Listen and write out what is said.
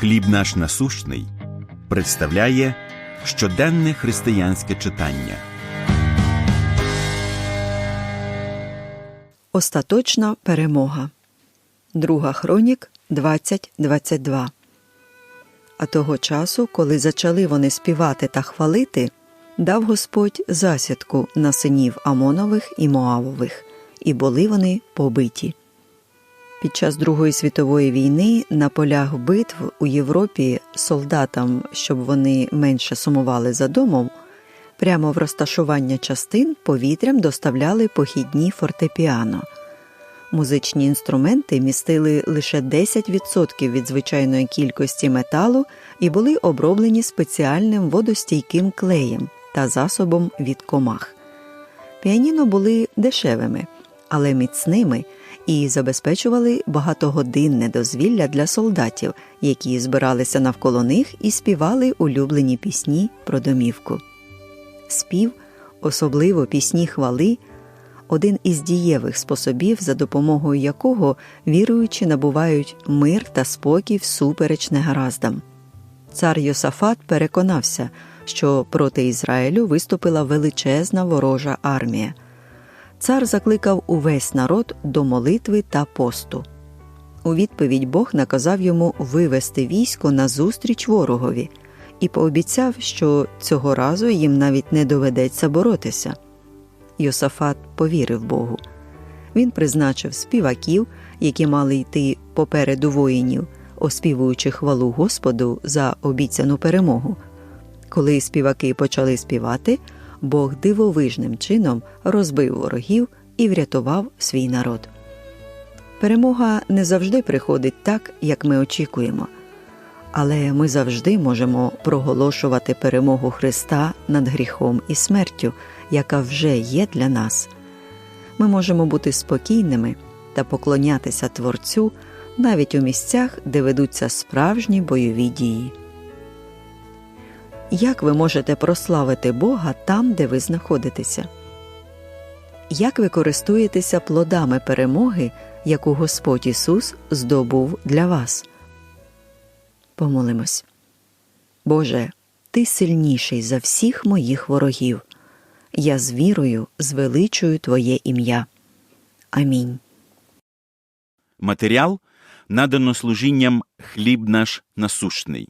Хліб наш насущний представляє щоденне християнське читання. Остаточна перемога. Друга хронік 20.22. А того часу, коли зачали вони співати та хвалити, дав Господь засідку на синів Амонових і Моавових, і були вони побиті. Під час Другої світової війни на полях битв у Європі солдатам, щоб вони менше сумували за домом, прямо в розташування частин повітрям доставляли похідні фортепіано. Музичні інструменти містили лише 10% від звичайної кількості металу і були оброблені спеціальним водостійким клеєм та засобом від комах. Піаніно були дешевими, але міцними і забезпечували багатогодинне дозвілля для солдатів, які збиралися навколо них і співали улюблені пісні про домівку. Спів, особливо пісні хвали, один із дієвих способів, за допомогою якого віруючі набувають мир та спокій всупереч негараздам. Цар Йосафат переконався, що проти Ізраїлю виступила величезна ворожа армія. Цар закликав увесь народ до молитви та посту. У відповідь Бог наказав йому вивести військо назустріч ворогові і пообіцяв, що цього разу їм навіть не доведеться боротися. Йосафат повірив Богу. Він призначив співаків, які мали йти попереду воїнів, оспівуючи хвалу Господу за обіцяну перемогу. Коли співаки почали співати, Бог дивовижним чином розбив ворогів і врятував свій народ. Перемога не завжди приходить так, як ми очікуємо, але ми завжди можемо проголошувати перемогу Христа над гріхом і смертю, яка вже є для нас. Ми можемо бути спокійними та поклонятися Творцю навіть у місцях, де ведуться справжні бойові дії. Як ви можете прославити Бога там, де ви знаходитеся? Як ви користуєтеся плодами перемоги, яку Господь Ісус здобув для вас? Помолимось. Боже, Ти сильніший за всіх моїх ворогів. Я з вірою звеличую Твоє ім'я. Амінь. Матеріал надано служінням хліб наш насущний.